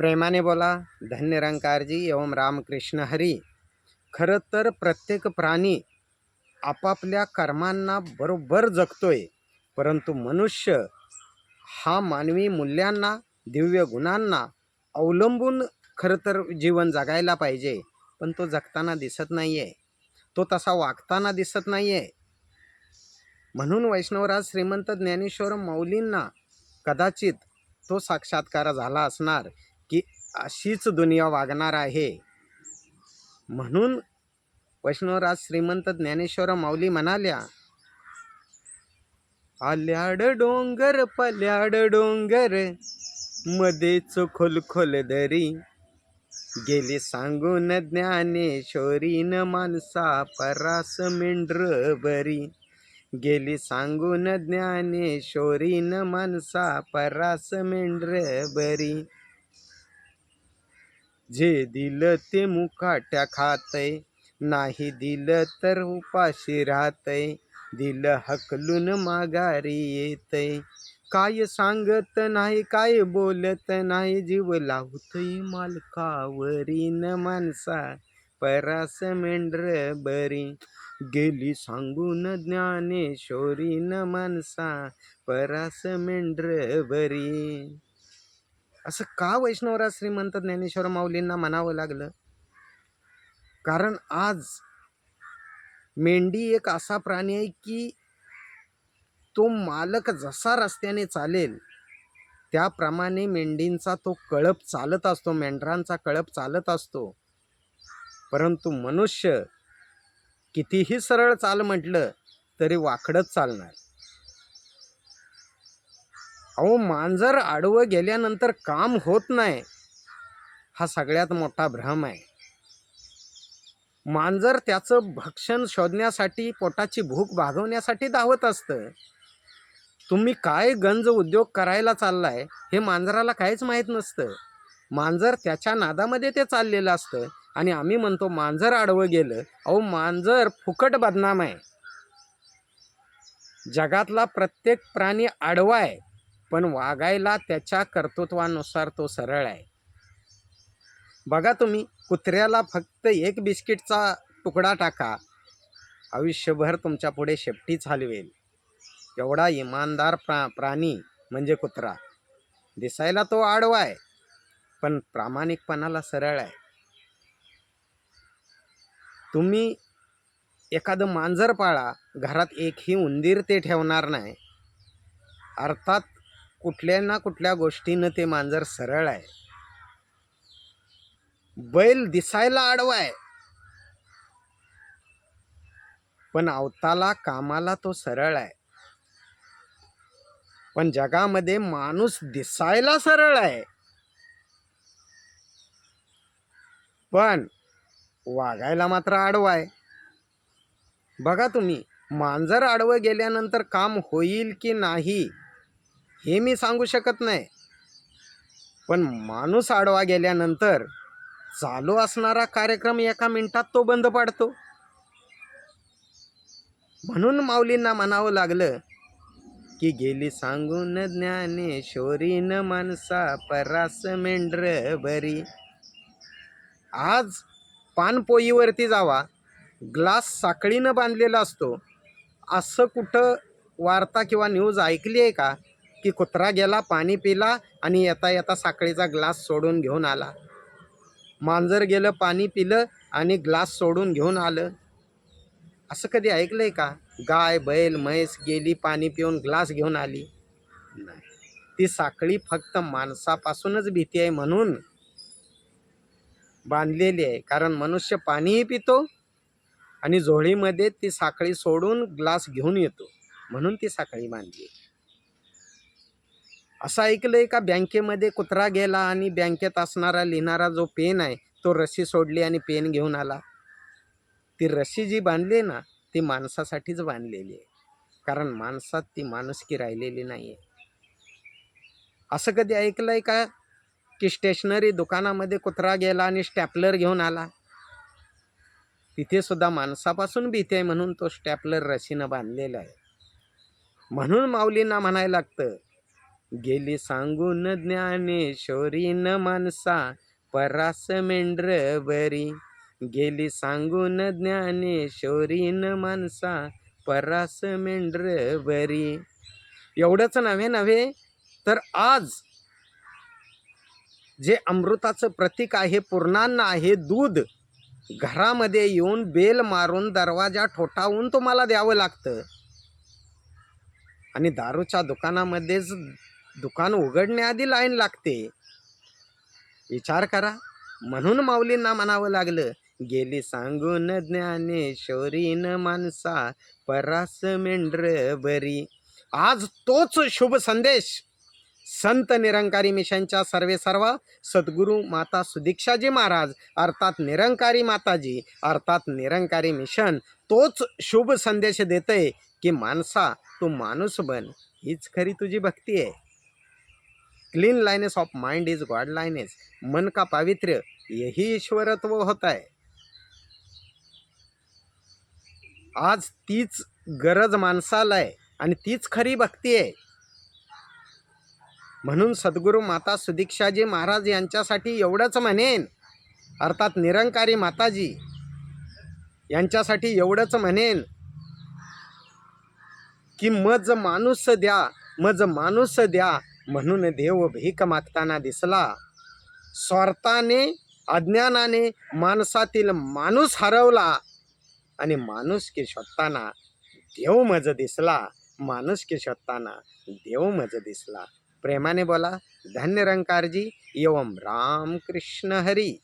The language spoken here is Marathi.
प्रेमाने बोला धन्य रंकारजी एवं रामकृष्ण हरी. खरं तर प्रत्येक प्राणी आपापल्या कर्मांना बरोबर जगतोय परंतु मनुष्य हा मानवी मूल्यांना दिव्य गुणांना अवलंबून खरं तर जीवन जगायला पाहिजे पण तो जगताना दिसत नाही आहे तो तसा वागताना दिसत नाही आहे म्हणून वैष्णवराज श्रीमंत ज्ञानेश्वर मौलींना कदाचित तो साक्षात्कार झाला असणार. की अशीच दुनिया वागणार आहे. म्हणून वैष्णवराज श्रीमंत ज्ञानेश्वर माऊली म्हणाल्या आल्याड डोंगर पल्याड डोंगर मध्येच खोल खोल दरी. गेली सांगून ज्ञानेश्वरीन माणसा परास मेंढर बरी. गेली सांगून ज्ञानेश्वरीन माणसा परास मेंढर बरी. जे दिलं ते मुकाट्या खातय नाही दिलं तर उपाशी राहतय. दिलं हकलून माघारी येतय. काय सांगत नाही काय बोलत नाही. जीव लावतय मालकावरीन माणसा परास मेंढर बरी. गेली सांगून ज्ञानेश्वरीन माणसा परास मेंढर बरी. असं का वैष्णवराज श्रीमंत ज्ञानेश्वर माऊलींना म्हणावं लागलं? कारण आज मेंढी एक असा प्राणी आहे की तो मालक जसा रस्त्याने चालेल त्याप्रमाणे मेंढींचा तो कळप चालत असतो मेंढरांचा कळप चालत असतो. परंतु मनुष्य कितीही सरळ चाल म्हटलं तरी वाकडंच चालणार. अहो मांजर आडवं गेल्यानंतर काम होत नाही. हा सगळ्यात मोठा भ्रम आहे. मांजर त्याचं भक्षण शोधण्यासाठी पोटाची भूक भागवण्यासाठी धावत असतं. तुम्ही काय गंज उद्योग करायला चाललाय हे मांजराला काहीच माहीत नसतं. मांजर त्याच्या नादामध्ये ते चाललेलं असतं आणि आम्ही म्हणतो मांजर आडवं गेलं. अहो मांजर फुकट बदनाम आहे. जगातला प्रत्येक प्राणी आडवा आहे. पण वागायला त्याच्या कर्तृत्वानुसार तो सरळ आहे. बघा तुम्ही कुत्र्याला फक्त एक बिस्किटचा तुकडा टाका. आयुष्यभर तुमच्यापुढे शेपटीच हलवेल एवढा इमानदार प्रा प्राणी म्हणजे कुत्रा. दिसायला तो आडवा आहे पण प्रामाणिकपणाला सरळ आहे. तुम्ही एखादं मांजर पाळा घरात एकही उंदीर ते ठेवणार नाही. अर्थात कुठल्या ना कुठल्या गोष्टीनं ते मांजर सरळ आहे. बैल दिसायला आडवा आहे. पण अवताला कामाला तो सरळ आहे. पण जगामध्ये माणूस दिसायला सरळ आहे. पण वागायला मात्र आडवा आहे. बघा तुम्ही मांजर आडवं गेल्यानंतर काम होईल की नाही? हे मी सांगू शकत नाही. पण माणूस आडवा गेल्यानंतर चालू असणारा कार्यक्रम एका मिनिटात तो बंद पाडतो. म्हणून माऊलींना म्हणावं लागलं की गेली सांगून ज्ञानेश्वरीन माणसा परास मेंढर बरी आज पानपोईवरती जावा ग्लास साखळीनं बांधलेला असतो. असं कुठं वार्ता किंवा न्यूज ऐकली आहे का? की कुत्रा गेला पाणी पिला आणि येता येता साखळीचा ग्लास सोडून घेऊन आला. मांजर गेलं पाणी पिलं आणि ग्लास सोडून घेऊन आलं. असं कधी ऐकलं आहे का? गाय बैल म्हैस गेली पाणी पिऊन ग्लास घेऊन आली. नाही. ती साखळी फक्त माणसापासूनच भीती आहे म्हणून बांधलेली आहे. कारण मनुष्य पाणीही पितो आणि झोळीमध्ये ती साखळी सोडून ग्लास घेऊन येतो. म्हणून ती साखळी बांधली. असं ऐकलंय का बँकेमध्ये कुत्रा गेला आणि बँकेत असणारा लिहिणारा जो पेन आहे तो रस्सी सोडली आणि पेन घेऊन आला? ती रस्सी जी बांधली ना ती माणसासाठीच बांधलेली आहे. कारण माणसात ती माणुसकी राहिलेली नाही आहे असं कधी ऐकलंय का की स्टेशनरी दुकानामध्ये कुत्रा गेला आणि स्टॅपलर घेऊन आला? तिथे सुद्धा माणसापासून भीती आहे म्हणून तो स्टॅपलर रशीनं बांधलेला आहे. म्हणून माऊलींना म्हणायला लागतं गेली सांगून ज्ञानेश्वरी न मानसा परास मेंढर बरी गेली सांगून ज्ञानेश्वरी न मानसा परास मेंढर बरी एवढंच नव्हे नव्हे तर आज जे अमृताचं प्रतीक आहे पूर्णान्न आहे दूध घरामध्ये येऊन बेल मारून दरवाजा ठोठावून तुम्हाला द्यावं लागतं. आणि दारूच्या दुकानामध्येच दुकान उघडण्याआधी लाईन लागते. विचार करा. म्हणून माऊलींना म्हणावं लागलं गेली सांगून ज्ञानेश्वरीन माणसा परास मेंढ्र बरी. आज तोच शुभ संदेश. संत निरंकारी मिशनच्या सर्वे सर्व सद्गुरू माता सुदीक्षाजी महाराज अर्थात निरंकारी माताजी अर्थात निरंकारी मिशन तोच शुभ संदेश देते की माणसा तू माणूस बन. हीच खरी तुझी भक्ती आहे. Cleanliness of mind is godliness. मन का पावित्र्य यही ईश्वरत्व होत आहे आज तीच गरज माणसाला आहे आणि तीच खरी भक्ती आहे. म्हणून सद्गुरू माता सुदीक्षाजी महाराज यांच्यासाठी एवढंच म्हणेन. अर्थात निरंकारी माताजी यांच्यासाठी एवढंच म्हणेन. की मज माणूस द्या मज माणूस द्या म्हणून देव भीक मागताना दिसला. स्वार्थाने अज्ञानाने माणसातील माणूस हरवला. आणि माणूस की शोधताना देव मज दिसला. माणूस की शोधताना देव मज दिसला. प्रेमाने बोला धन्य रंकारजी एवम राम कृष्ण हरी.